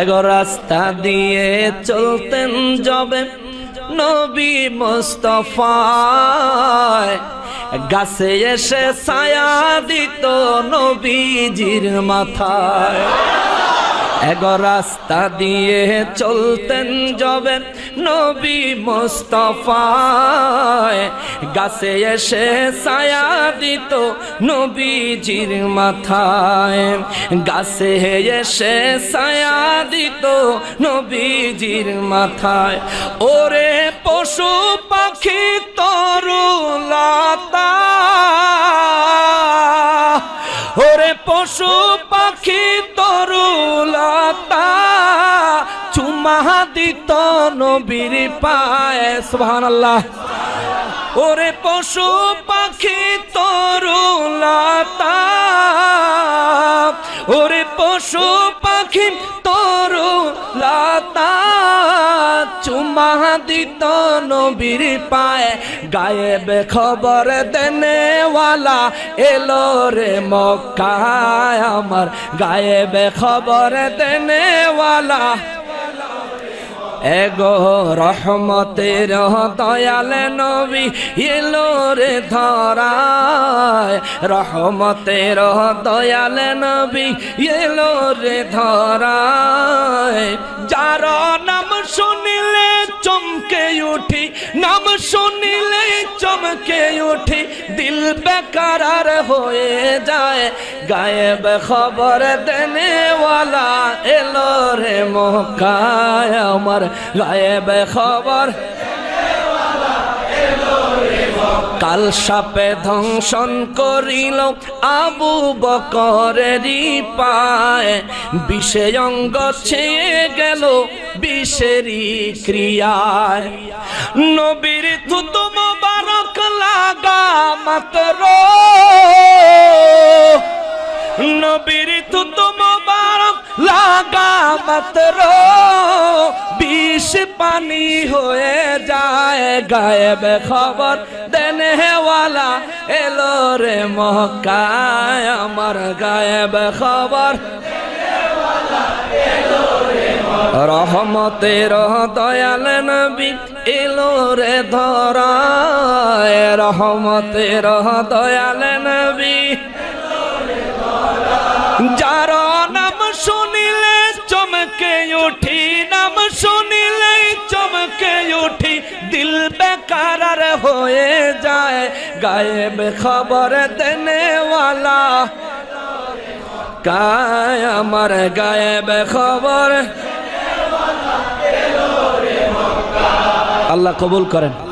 এগো রাস্তা দিয়ে চলতেন যবে নবী মোস্তফায়। গাছে এসে ছায়া দিত নবীজির মাথায়। এগো রাস্তা দিয়ে চলতেন যবে নবী মোস্তফায়। গাছে এসে ছায়া দিত নবীজির মাথায়। গাছে এসে ছায়া দিত নবীজির মাথায়। ওরে পশু ওরে পশু পাখি তরুলতা, চুমা দিত নবীর পায়ে, সুবহানাল্লাহ। ওরে পশু পাখি তরুলতা, ওরে পশু পাখি তরুলতা চুমা দিত নবীর পায়ে গায়েব খবর দেনেওয়ালা এলো রে মক্কায় আমার গায়েব খবর দেনেওয়ালা। এগো রহমতের দয়াল নবী এলো রে ধরায়। রহমতের দয়াল নবী এলো রে ধরায়। যার নাম উঠি নাম শুনিলে চমকে উঠি, দিল বেকার হয়ে যায়। গায়েব খবর দেনেওয়ালা এলো রে মকায় আমার। গায়েব খবর কাল সাপে ধ্বংসন করিল আবু বকরেরই পায়। বিষে অঙ্গ ছেয়ে গেল বিষেরই ক্রিয়ায়। নবীর থুতুম বারক লাগা মাত্র। নবীর তুতুম বারক লাগা মাত্র। বিষ পানি হয়ে যায় গায়েব খবর দেনে ওয়ালা এলো রে মহকায় আমার গায়েব খবর। রহমতের দয়াল নবী এলো রে ধরায়, রহমতের দয়াল নবী। যার উঠি, দিল বেকার হয়ে যায়। গায়েব খবর দেনেওয়ালা। কায় আমার গায়েব খবর। আল্লাহ কবুল করেন।